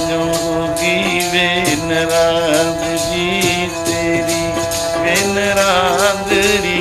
ਜੋਗੀ ਵੇਨ ਰਾਤ ਜੀ ਤੇਰੀ ਵੇਨ ਰਾਤ ਰੀ